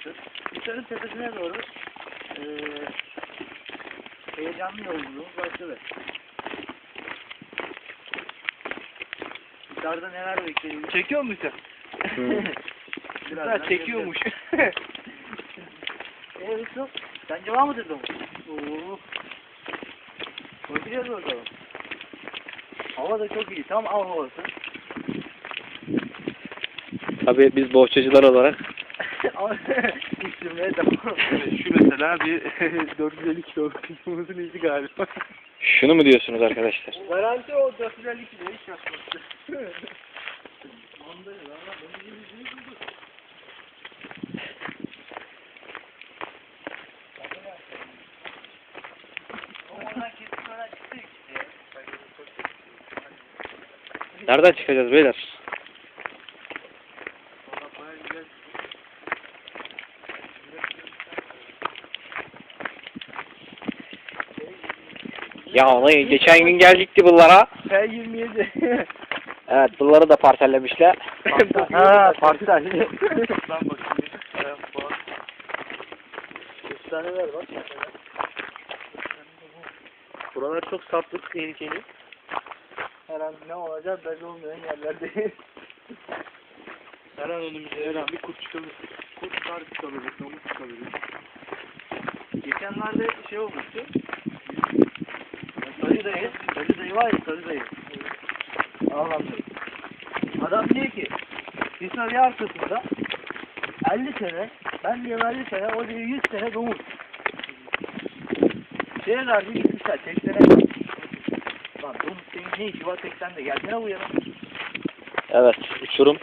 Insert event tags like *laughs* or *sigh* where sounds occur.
başlamışız. Hisar'ın tepesine doğru eee heyecanlı yolculuğumuz başladı. Hisar'da neler beklediğimiz Çekiyor musun? *laughs* birazdan çekiyormuş. Eee Hüsnü, sence var mıdır domuz? Oo. Bakacağız bakalım. Hava da çok iyi. Tam av havası. Tabii biz bohçacılar olarak *laughs* İstirmeye devam. Şu mesela bir *laughs* 450 kilo kısmımızın izi galiba. şunu mu diyorsunuz arkadaşlar? Garanti o 452 de hiç yapmadı. Nereden çıkacağız beyler? Ya ne geçen gün geldikti bunlara. P27. *laughs* Evet bunları da parsellemişler. *laughs* ha, parsel. Ben bakayım. Evet, bak. Efsaneler bak. Buralar çok saplık, tehlikeli. Her an ne olacak belli olmayan yerlerdeyiz. *laughs* Her an önümüze her an bir kurt çıkabilir. Kurt çıkabilir, domuz çıkabilir. Geçenlerde şey olmuştu. Dayı, var ya. Ağlamıyor. Adam diyor ki, Hisar arkasında 50 sene, ben diyor 50 sene, o diyor 100 sene domuz. Şeye karşı gitmişler, 80'e Lan domuz senin ne işi var 80'de, gelsene bu yana. Evet uçurum.